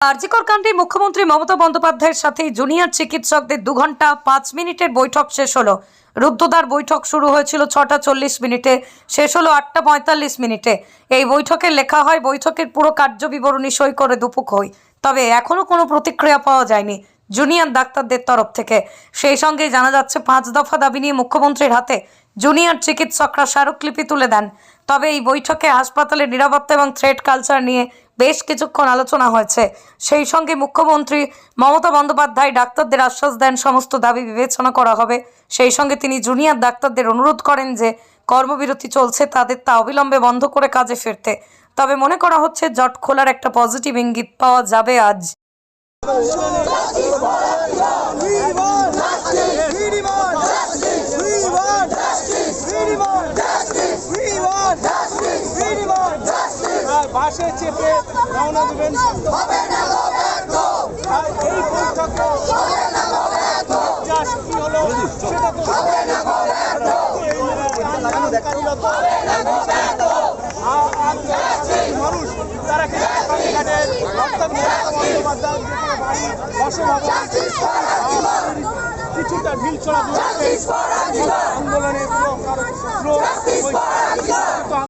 আরজিকর কাণ্ডে মুখ্যমন্ত্রী মমতা বন্দ্যোপাধ্যায়ের সাথে জুনিয়র চিকিৎসকদের দু ঘণ্টা পাঁচ মিনিটের বৈঠক শেষ হলো। রুদ্ধদ্বার বৈঠক শুরু হয়েছিল ছটা চল্লিশ মিনিটে, শেষ হলো আটটা পঁয়তাল্লিশ মিনিটে। এই বৈঠকে লেখা হয়, বৈঠকের পুরো কার্য বিবরণী সই করে দুপুক হই। তবে এখনও কোনো প্রতিক্রিয়া পাওয়া যায়নি জুনিয়র ডাক্তারদের তরফ থেকে। সেই সঙ্গে জানা যাচ্ছে, পাঁচ দফা দাবি নিয়ে মুখ্যমন্ত্রীর হাতে জুনিয়র চিকিৎসকরা স্মারকলিপি তুলে দেন। তবে এই বৈঠকে হাসপাতালের নিরাপত্তা এবং থ্রেড কালচার নিয়ে বেশ কিছুক্ষণ আলোচনা হয়েছে। সেই সঙ্গে মুখ্যমন্ত্রী মমতা বন্দ্যোপাধ্যায় ডাক্তারদের আশ্বাস দেন, সমস্ত দাবি বিবেচনা করা হবে। সেই সঙ্গে তিনি জুনিয়র ডাক্তারদের অনুরোধ করেন যে, কর্মবিরতি চলছে, তাদের তা অবিলম্বে বন্ধ করে কাজে ফিরতে। তবে মনে করা হচ্ছে, জট খোলার একটা পজিটিভ ইঙ্গিত পাওয়া যাবে আজ। বাসে চেপে রওনা দেবেন আর এই বৈঠকে জাস্ট কি হলো সেটা তো মানুষ তারা কালীঘাটের অর্থাৎ বন্দ্যোপাধ্যায় কিছুটা ঢিল ছড়া